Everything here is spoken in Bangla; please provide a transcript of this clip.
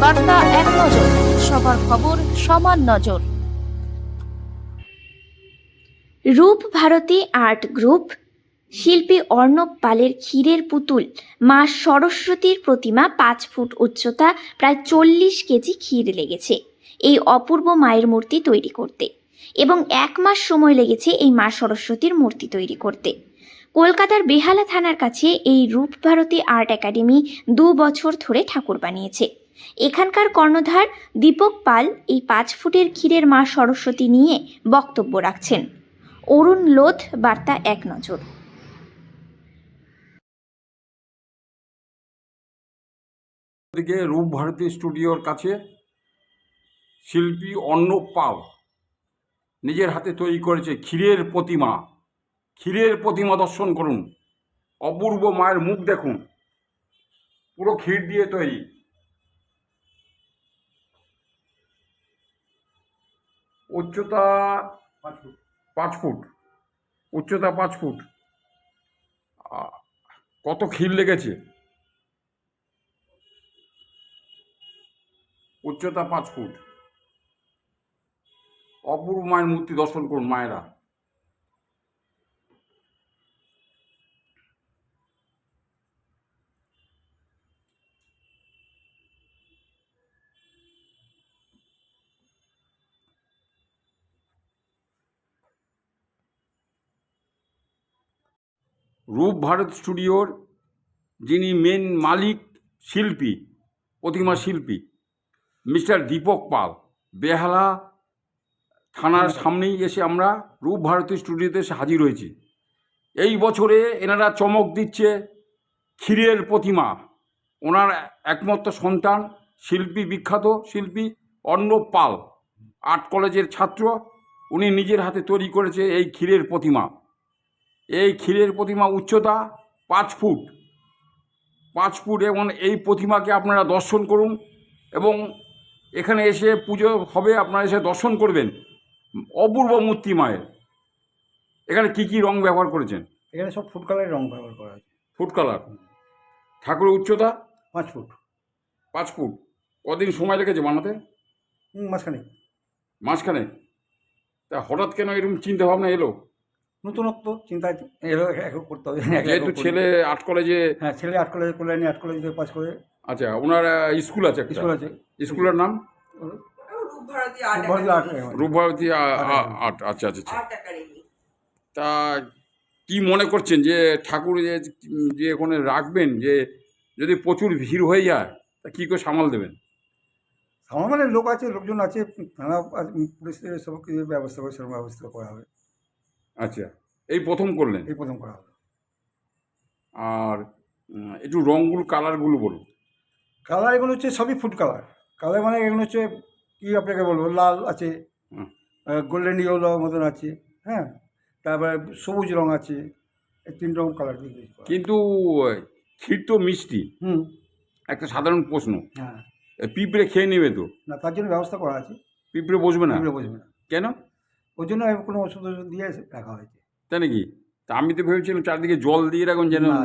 বার্তা এক নজর, সবার খবর সমান নজর। রূপ ভারতী আর্ট গ্রুপ, শিল্পী অর্ণব পালের ক্ষীরের পুতুল, মা সরস্বতীর প্রতিমা পাঁচ ফুট উচ্চতা, প্রায় চল্লিশ কেজি ক্ষীর লেগেছে। এই অপূর্ব মায়ের মূর্তি তৈরি করতে। এবং এক মাস সময় লেগেছে এই মা সরস্বতীর মূর্তি তৈরি করতে। কলকাতার বেহালা থানার কাছে এই রূপ ভারতী আর্ট একাডেমি দু বছর ধরে ঠাকুর বানিয়েছে। এখানকার কর্ণধার দীপক পাল এই পাঁচ ফুটের ক্ষীরের মা সরস্বতী নিয়ে বক্তব্য রাখছেন। অরুণ লোধ, বার্তা এক নজর। রূপ ভারতী স্টুডিওর কাছে শিল্পী অর্ণব পাল নিজের হাতে তৈরি করেছে ক্ষীরের প্রতিমা। ক্ষীরের প্রতিমা দর্শন করুন। অপূর্ব মায়ের মুখ দেখুন। পুরো ক্ষীর দিয়ে তৈরি। উচ্চতা পাঁচ ফুট। উচ্চতা পাঁচ ফুট। কত খিল লেগেছে? উচ্চতা পাঁচ ফুট। অপূর্ব মায়ের মূর্তি দর্শন করুন মায়েরা। রূপ ভারত স্টুডিওর যিনি মেন মালিক শিল্পী প্রতিমা শিল্পী মিস্টার দীপক পাল। বেহালা থানার সামনেই এসে আমরা রূপ ভারতী স্টুডিওতে এসে হাজির হয়েছি। এই বছরে এনারা চমক দিচ্ছে ক্ষীরের প্রতিমা। ওনার একমাত্র সন্তান শিল্পী বিখ্যাত শিল্পী অর্ণব পাল আর্ট কলেজের ছাত্র। উনি নিজের হাতে তৈরি করেছে এই ক্ষীরের প্রতিমা। এই ক্ষীরের প্রতিমা উচ্চতা পাঁচ ফুট। পাঁচ ফুট এবং এই প্রতিমাকে আপনারা দর্শন করুন এবং এখানে এসে পুজো হবে আপনারা এসে দর্শন করবেন। অপূর্ব মূর্তি মায়ের। এখানে কি কি রং ব্যবহার করেছেন? এখানে সব ফুড কালারের রং ব্যবহার করা আছে। Foot colour. ঠাকুরের উচ্চতা? পাঁচ ফুট। পাঁচ ফুট। কদিন সময় লেগেছে বানাতে? মাঝখানে মাঝখানে তা হঠাৎ কেন এরকম চিন্তা ভাবনা এলো? নতুনত্ব চিন্তা এখন করতে হবে যেহেতু ছেলে আর্ট কলেজে হ্যাঁ ছেলে আর্ট কলেজে কল্যাণী আর্ট কলেজে পাস করে আচ্ছা ওনার স্কুল আছে স্কুল আছে। স্কুলের নাম? রূপভারতী আর্ট আচ্ছা। আচ্ছা আচ্ছা। তা কি মনে করছেন যে ঠাকুর যে যে ওখানে রাখবেন যে যদি প্রচুর ভিড় হয়ে যায় তা কী করে সামাল দেবেন? আমার মানে লোক আছে লোকজন আছে থানা পুলিশের সব কিছু ব্যবস্থা করে সেরকম ব্যবস্থা করা হবে। আচ্ছা এই প্রথম করলেন? এই প্রথম করা হবে। আর একটু রঙগুলো কালারগুলো বলুন। কালার এগুলো হচ্ছে সবই ফুড কালার কালার মানে এগুলো হচ্ছে কী আপনাকে বলব লাল আছে। গোল্ডেন ইয়েলো মতন আছে হ্যাঁ? তারপরে সবুজ রঙ আছে এই তিন রকম কালার দিয়ে কিন্তু ক্ষীর তো মিষ্টি। হুম। একটা সাধারণ প্রশ্ন। হ্যাঁ। পিঁপড়ে খেয়ে নেবে তো? না তার জন্য ব্যবস্থা করা আছে। পিঁপড়ে বসবে না? এগুলো বসবে না। কেন? ওই জন্য কোনো ওষুধ ওষুধ দিয়ে রাখা হয়েছে। তাই নাকি? তা আমি তো ভেবেছিলাম চারদিকে জল দিয়ে রাখুন যেন না